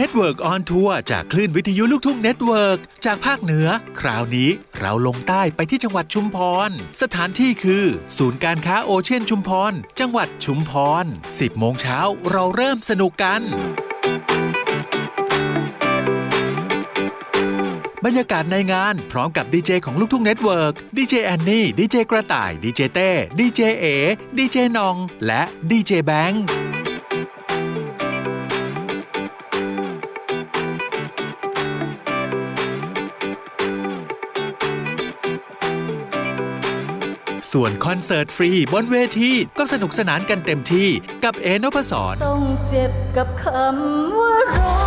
Network on Tour จากคลื่นวิทยุลูกทุ่งเน็ตเวิร์กจากภาคเหนือ คราวนี้เราลงใต้ไปที่จังหวัดชุมพร สถานที่คือ ศูนย์การค้าโอเชียนชุมพร จังหวัดชุมพร 10 โมงเช้าเราเริ่มสนุกกันบรรยากาศในงานพร้อมกับดีเจของลูกทุ่งเน็ตเวิร์กดีเจแอนนี่ ดีเจกระต่าย ดีเจเต้ ดีเจเอ ดีเจนอง และดีเจแบงค์ ส่วนคอนเสิร์ตฟรีบนเวทีก็สนุกสนานกันเต็มที่กับเอโนพศรต้องเจ็บกับคำว่า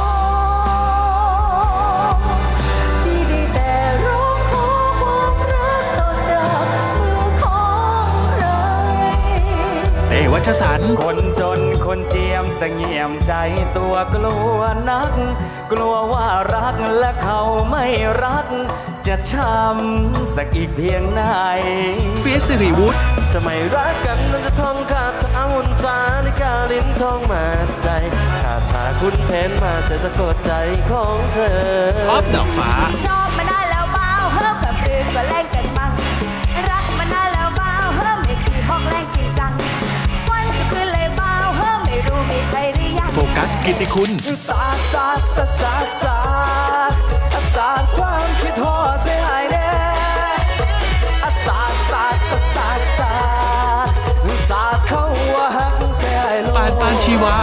ชสันต์คนจนคนเจียมเสงี่ยมใจตัวกลัวนัก กลัวว่ารักและเขาไม่รัก จะช้ำสักอีกเพียงไหนเฟียสสิริวุฒจะไม่รักกันนั้นจะท่องคาถามุนสาลิกาลิ้นท่องมาใจคาถาคุณเพนมาเธอจะกดใจของเธอออฟดอกฟ้า ชอบมานานแล้วเบาเฮิมกับปืนก็แล่งกันมัง ฟกัสกิติคุณสาดสาดสาดสาดสาดสาดความคิดทอเสียหายแน่อาสาดสาดสาดสาดสาดสาดเข้าว่าหักเสียหายลปานปานชีวา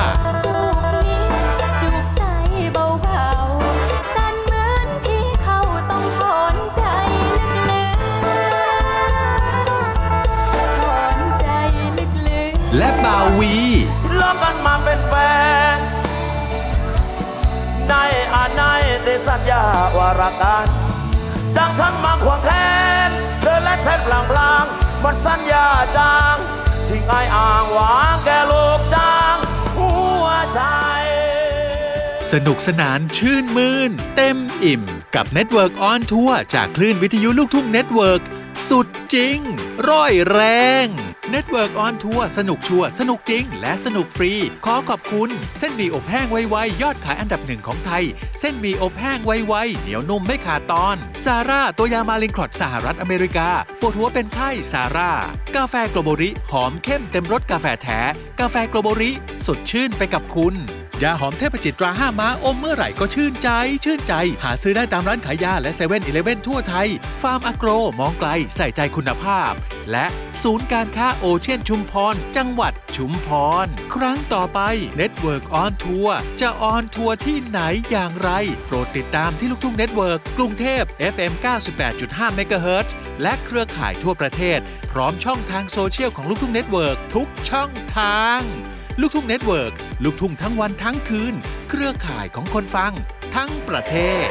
และบาวี กกันมาเป็นแฟน ในอาในได้สัญญาว่ารักกันจากฉันมาควงแทนเธอและแทนพลางพลางๆหมดสัญญาจางทิ้งไอายอ่างหวางแกลูกจางหัวใจ สนุกสนานชื่นมืน่น เต็มอิ่ม กับ Network on Tour จากคลื่นวิทยุลูกทุ่งเน็ตเวิร์ก สุดจริง ร้อยแรง Network on Tour สนุกชัวร์สนุกจริง และสนุกฟรี ขอขอบคุณ เส้นหมีอบแห้งไวๆยอดขายอันดับหนึ่งของไทย เส้นหมีอบแห้งไวๆเหนียวนุ่มไม่ขาดตอน ซาร่า ตัวยามาลินครอดสหรัฐอเมริกา ปวดหัวเป็นไข้ซาร่า กาแฟโกลบริ หอมเข้มเต็มรสกาแฟแท้ กาแฟโกลบริ สดชื่นไปกับคุณ ยาหอมเทพจิตราห้าม้าอมเมื่อไหร่ก็ชื่นใจ ชื่นใจ หาซื้อได้ตามร้านขายยาและเซเว่นอีเลฟเว่นทั่วไทย ฟาร์มอโกร มองไกลใส่ใจคุณภาพ และศูนย์การค้าโอเชียนชุมพร จังหวัดชุมพร ครั้งต่อไป Network on Tour จะออนทัวร์ที่ไหนอย่างไร โปรดติดตามที่ลูกทุ่งเน็ตเวิร์กกรุงเทพ FM 98.5 MHz และเครือข่ายทั่วประเทศ พร้อมช่องทางโซเชียลของลูกทุ่งเน็ตเวิร์กทุกช่องทาง ลูกทุ่งเน็ตเวิร์กลูกทุ่งทั้งวันทั้งคืน เครือข่ายของคนฟังทั้งประเทศ